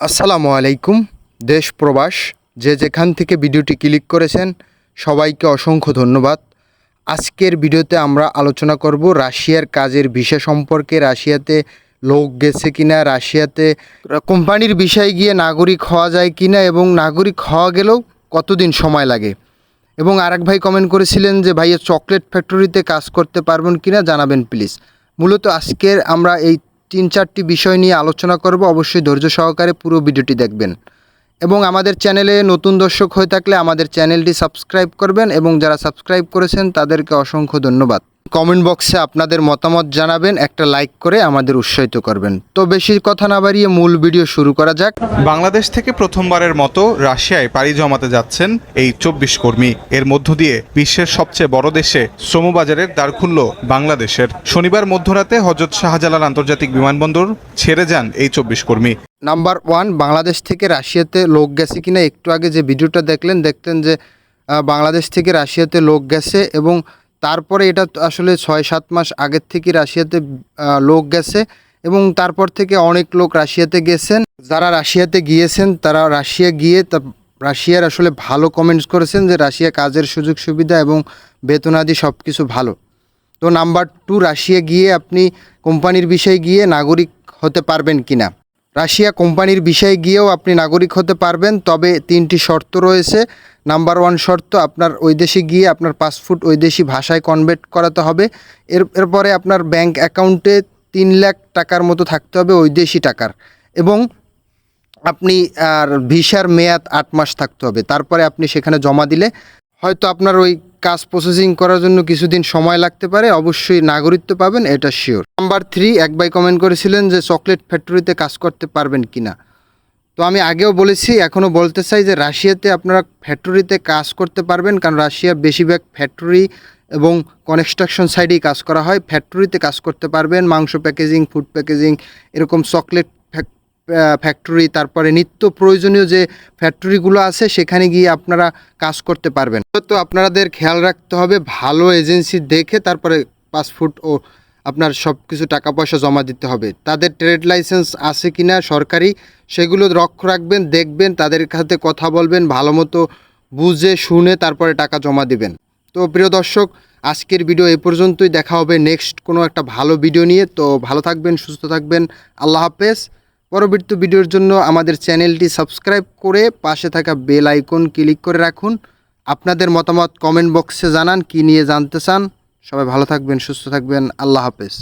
আসসালামু আলাইকুম, দেশ প্রবাস। যে যেখান থেকে ভিডিওটি ক্লিক করেছেন, সবাইকে অসংখ্য ধন্যবাদ। আজকের ভিডিওতে আমরা আলোচনা করব রাশিয়ার কাজের বিষয় সম্পর্কে, রাশিয়াতে লোক গেছে কিনা, রাশিয়াতে কোম্পানির বিষয়ে গিয়ে নাগরিক হওয়া যায় কিনা এবং নাগরিক হওয়া গেলেও কতদিন সময় লাগে? এবং আরেক ভাই কমেন্ট করেছিলেন যে, ভাইয়া চকলেট ফ্যাক্টরিতে কাজ করতে পারবেন কিনা? জানাবেন প্লিজ মূলত আজকের আমরা এই তিন চারটি বিষয় নিয়ে আলোচনা করব, অবশ্যই ধৈর্য সহকারে পুরো ভিডিওটি দেখবেন। এবং আমাদের চ্যানেলে নতুন দর্শক হয়ে থাকলে আমাদের চ্যানেলটি সাবস্ক্রাইব করবেন এবং যারা সাবস্ক্রাইব করেছেন তাদেরকে অসংখ্য ধন্যবাদ। কমেন্ট বক্সে আপনাদের মতামত জানাবেন একটা লাইক করে আমাদের উৎসাহিত করবেন। তো বেশি কথা না বাড়িয়ে মূল ভিডিও শুরু করা যাক। বাংলাদেশ থেকে প্রথমবারের মতো রাশিয়ায় পাড়ি জমাতে যাচ্ছেন এই চব্বিশ কর্মী। এর মধ্য দিয়ে বিশ্বের সবচেয়ে বড় দেশে শ্রমবাজারের দ্বার খুলল বাংলাদেশের। শনিবার মধ্যরাতে হজরত শাহজালাল আন্তর্জাতিক বিমানবন্দর ছেড়ে যান এই চব্বিশ কর্মী। নাম্বার ওয়ান বাংলাদেশ থেকে রাশিয়াতে লোক গেছে কিনা একটু আগে যে ভিডিওটা দেখলেন দেখতেন যে বাংলাদেশ থেকে রাশিয়াতে লোক গেছে এবং তারপরে এটা আসলে ছয় সাত মাস আগের থেকে রাশিয়াতে লোক গেছে এবং তারপর থেকে অনেক লোক রাশিয়াতে গেছেন। যারা রাশিয়াতে গিয়েছেন, তারা রাশিয়া গিয়ে তা, রাশিয়ার আসলে ভালো কমেন্টস করেছেন যে রাশিয়া কাজের সুযোগ সুবিধা এবং বেতনাদি সব কিছু ভালো। তো নাম্বার টু রাশিয়া গিয়ে আপনি কোম্পানির বিষয়ে গিয়ে নাগরিক হতে পারবেন কিনা? রাশিয়া কোম্পানির বিষয়ে গিয়েও আপনি নাগরিক হতে পারবেন, তবে তিনটি শর্ত রয়েছে। নাম্বার ওয়ান শর্ত, আপনার ওই দেশে গিয়ে আপনার পাসপোর্ট ওই দেশি ভাষায় কনভার্ট করাতে হবে। এর, এরপরে আপনার ব্যাংক অ্যাকাউন্টে তিন লাখ টাকার মতো থাকতে হবে ওই দেশি টাকার। এবং আপনি, আর ভিসার মেয়াদ আট মাস থাকতে হবে। তারপরে আপনি সেখানে জমা দিলে হয়তো আপনার ওই কাজ প্রসেসিং করার জন্য কিছুদিন সময় লাগতে পারে, অবশ্যই নাগরিকত্ব পাবেন, এটা শিওর নাম্বার থ্রি এক ভাই কমেন্ট করেছিলেন যে চকলেট ফ্যাক্টরিতে কাজ করতে পারবেন কিনা। তো আমি আগেও বলেছি এখনও বলতে চাই যে রাশিয়াতে আপনারা ফ্যাক্টরিতে কাজ করতে পারবেন, কারণ রাশিয়ার বেশিরভাগ ফ্যাক্টরি এবং কনস্ট্রাকশন সাইডেই কাজ করা হয়। ফ্যাক্টরিতে কাজ করতে পারবেন, মাংস প্যাকেজিং ফুড প্যাকেজিং এরকম চকলেট ফ্যাক্টরি তারপরে নিত্য প্রয়োজনীয় যে ফ্যাক্টরিগুলো আছে, সেখানে গিয়ে আপনারা কাজ করতে পারবেন। তো আপনাদের খেয়াল রাখতে হবে, ভালো এজেন্সি দেখে তারপরে পাসপোর্ট ও আপনার সব কিছু টাকা পয়সা জমা দিতে হবে। তাদের ট্রেড লাইসেন্স আছে কি না সরকারি, সেগুলো লক্ষ্য রাখবেন, দেখবেন, তাদের সাথে কথা বলবেন, ভালো মতো বুঝে, শুনে তারপরে টাকা জমা দিবেন। তো প্রিয় দর্শক, আজকের ভিডিও এই পর্যন্তই। দেখা হবে নেক্সট কোনো একটা ভালো ভিডিও নিয়ে। তো ভালো থাকবেন, সুস্থ থাকবেন। আল্লাহ হাফেজ। পরবর্তী ভিডিওর জন্য আমাদের চ্যানেলটি সাবস্ক্রাইব করে পাশে থাকা বেল আইকন ক্লিক করে রাখুন। আপনাদের মতামত কমেন্ট বক্সে জানান, কি নিয়ে জানতে চান। সবাই ভালো থাকবেন, সুস্থ থাকবেন। আল্লাহ হাফেজ।